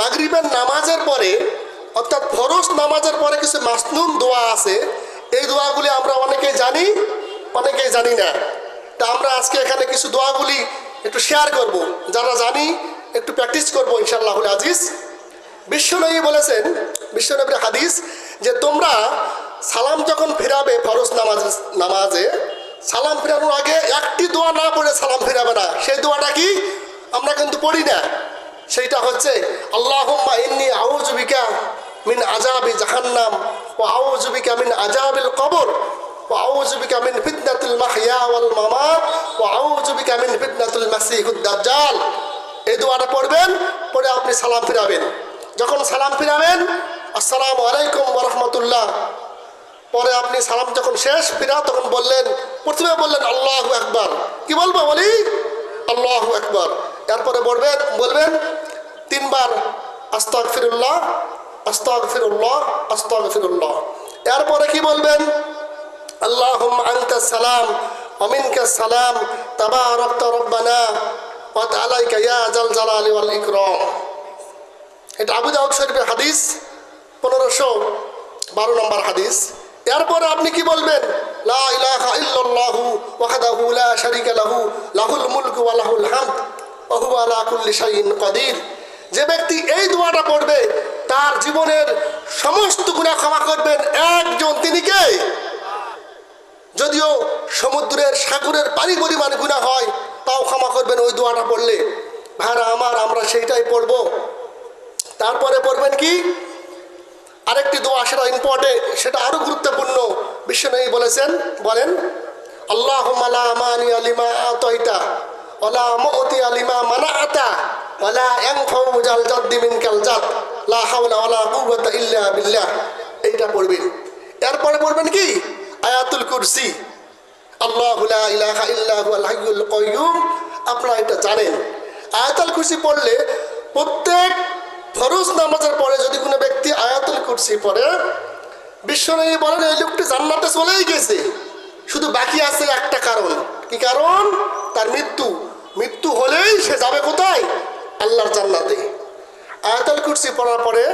মাগরিবের নামাজের পরে, অর্থাৎ ফরজ নামাজের পরে কিছু মাসনুম দোয়া আছে। এই দোয়াগুলি আমরা অনেকেই জানি অনেকেই জানি না। তা আমরা আজকে এখানে কিছু দোয়াগুলি একটু শেয়ার করব। যারা জানি, একটু প্র্যাকটিস করব ইনশাল্লাহ আজিজ। বিশ্বনবী বলেছেন, বিশ্বনবীর হাদিস যে তোমরা সালাম যখন ফেরাবে ফরজ নামাজ, নামাজে, সালাম ফেরানোর আগে একটি দোয়া না পড়ে সালাম ফেরাবে না। সেই দোয়াটা কি? আমরা কিন্তু পড়ি না। সেইটা হচ্ছে, আল্লাহুম্মা ইন্নি আউযুবিকা মিন আজাবি জাহান্নাম ওয়া আউযুবিকা মিন আজাবিল কবর আউযুবিকা মিন আউযুবিকা মিন এই পড়বেন পরে আপনি সালাম ফিরাবেন। যখন সালাম ফিরাবেন, আসসালামু আলাইকুম পরে আপনি সালাম যখন শেষ ফিরা, তখন বললেন, প্রথমে বললেন, আল্লাহ একবার কি বলব বলি? আল্লাহ একবার এরপরে বলবেন বলবেন, তিনবার আস্তাক ফিরুল্লাহ আস্তাক ফিরুল্লাহ আস্তাক ফিরুল্লাহ এরপরে কি বলবেন? আল্লাহ আনকা সালাম অমিনকা সালাম তাবা রক্ত রব্বানা ওয়াত আলাইকা ইয়া জাল জালালি ওয়াল ইকরাম। এটা আবু দাউদ শরীফের হাদিস, পনেরোশো বারো নম্বর হাদিস। এরপরে আপনি কি বলবেন? লা ইলাহা ইল্লাল্লাহু ওয়াহদাহু লা শারীকা লাহু, লাহুল মুলকু ওয়া লাহুল হামদ। যে ব্যক্তি এই দোয়াটা পড়বে, তার জীবনের সমস্ত গুণা ক্ষমা করবেন একজন। তিনি কে? যদিও সমুদ্রের সাগরের পানি পরিমাণ গুণা হয়, তাও ক্ষমা করবেন ওই দোয়াটা পড়লে। ভাইরা আমার, আমরা সেইটাই পড়ব। তারপরে পড়বেন কি? আরেকটি দোয়া সেটা ইম্পর্টেন্ট সেটা আরও গুরুত্বপূর্ণ। বিশ্বনবী বলেছেন, বলেন আল্লাহ মালা মানি আলিমা আতইতা। ওলা মতি আলিমা মানা আতা ওলা এংফাউ জাল জাদ্দি মিন কাল জাত, লা হাওলা ওলা কুওয়াতা ইল্লা বিল্লাহ। এইটা পড়বেন। এরপরে পড়বেন কি? আয়াতুল কুরসি। আল্লাহু লা ইলাহা ইল্লা হুয়াল হাইয়ুল কাইয়ুম। আপনারা এটা জানেন। আয়াতুল কুরসি পড়লে প্রত্যেক ফরজ নামাজের পরে যদি কোনো ব্যক্তি আয়াতুল কুরসি পড়ে, বিশ্বনবী বলেন, এই লোকটি জান্নাতে চলেই গেছে। শুধু বাকি আছে একটা কারণ। কি কারণ? তার মৃত্যু। মৃত্যু হলেই সে যাবে কোথায়? আল্লাহর জান্নাতে। আয়াতুল কুরসি পড়ার পরে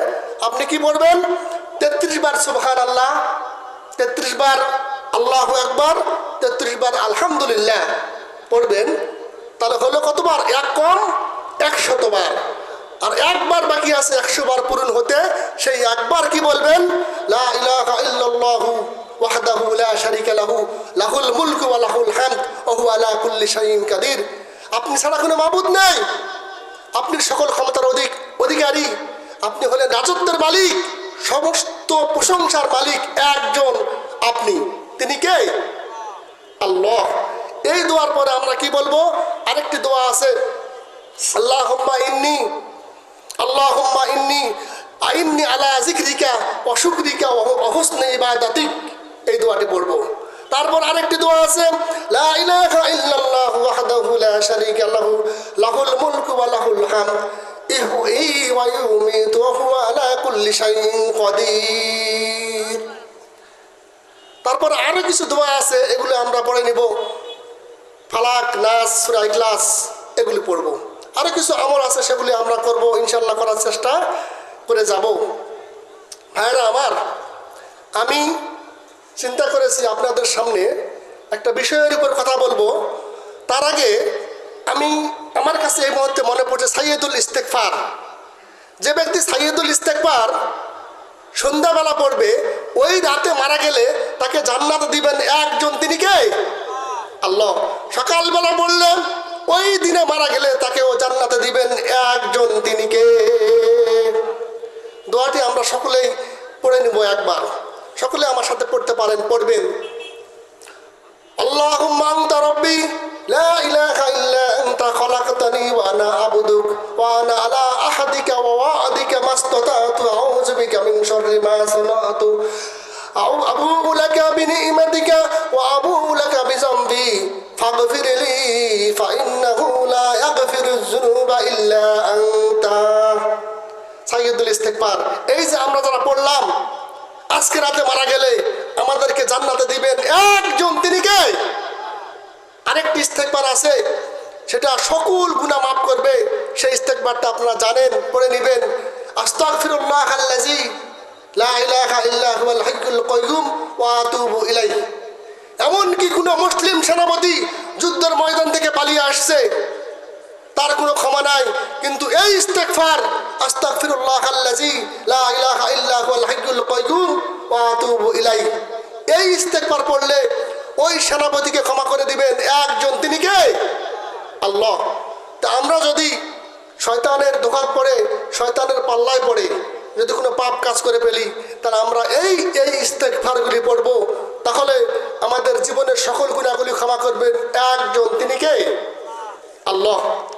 আপনি কি পড়বেন? তেত্রিশ বার সুবহান আল্লাহ তেত্রিশ বার আল্লাহ একবার তেত্রিশ বার আলহামদুলিল্লাহ পড়বেন। তাহলে হলো কতবার? এক কম একশতবার আর একবার বাকি আছে একশো বার পূরণ হতে, সেই একবার কি বলবেন? লা লা লাহু, লাহুল মুলকু ওয়া লাহুল হামদ আলা কুল্লি শাইইন কাদির। আপনি ছাড়া কোনো মাবুদ নেই। আপনি সকল ক্ষমতার অধিক অধিকারী। আপনি হলেন রাজত্বের মালিক। সমস্ত প্রশংসার মালিক একজন আপনি। তিনি কে? আল্লাহ। এই দোয়ার পরে আমরা কি বলব? আরেকটি দোয়া আছে। আল্লাহ ইন্নি। আল্লাহুম্মা ইন্নি। আইন্নি আলা জিকরিকা ওয়া শুকরিকা ওয়া হুসনি ইবাদাতিক। এই দোয়াটি পড়ব। তারপর আরেকটি দোয়া আছে। লা ইলাহা ইল্লাল্লাহু। তারপর আরও কিছু দোয়া আছে, এগুলো আমরা পড়ে নিব। ফালাক, নাস, সূরা ইখলাস, এগুলি পড়ব। আরও কিছু আমল আছে, সেগুলি আমরা করব ইনশাল্লাহ করার চেষ্টা করে যাব। ভাইরা আমার, আমি চিন্তা করেছি আপনাদের সামনে একটা বিষয়ের উপর কথা বলব। তার আগে আমি আমার কাছে এই মুহূর্তে মনে পড়ছে সাইয়েদুল ইস্তেকফার। যে ব্যক্তি সাইয়েদুল ইস্তেকফার সন্ধ্যাবেলা পড়বে, ওই রাতে মারা গেলে তাকে জান্নাত দিবেন একজন। তিনি কে? আল্লাহ। সকালবেলা বললেন ওই দিনে মারা গেলে তাকেও জান্নাতে দিবেন একজন। তিনি কে? দোয়াটি আমরা সকলেই পড়ে নিব একবার। সকলে আমার সাথে পড়তে পারেন, পড়বেন। আল্লাহ আনতা রাব্বি লা ইলাহা ইল্লা আনতা খালাকতানি ওয়া আনা আবুদুক ওয়া আনা আলা আহাদিকা ওয়া ওয়া'দিকা মাস্তাতাতু আউযু বিকা মিন শাররি মা সানাতু أو أبوء لك بنعمتك وأبوء لك بذنبي فاغفر لي فإنه لا يغفر الذنوب إلا أنت সাইয়দুল ইস্তেকবার এই যে আমরা যারা পড়লাম আজকে রাতে মারা গেলে আমাদেরকে জান্নাতে দিবেন একজন তিনি কে আরেকটি ইস্তেকবার আছে, সেটা সকল গুণা মাফ করবে। সেই ইস্তেকবারটা আপনারা জানেন, পড়ে নেবেন। এমনকি মুসলিম সেনাপতি যুদ্ধের ময়দান থেকে পালিয়ে আসছে, তার কোনো ক্ষমা নাই। কিন্তু এই ইস্তেগফার আস্তাগফিরুল্লাহ আল্লাযী লা এই ইস্তেগফার পড়লে ওই সেনাপতিকে ক্ষমা একজন, তিনি কে? আল্লাহ। তা আমরা যদি শয়তানের দোকান পড়ে, শয়তানের পাল্লায় পড়ে, যদি কোনো পাপ কাজ করে ফেলি, তাহলে আমরা এই এই ইস্তেকফারগুলি পড়ব। তাহলে আমাদের জীবনের সকল গুণাগুলি ক্ষমা করবেন। একজন, তিনি কে? আল্লাহ।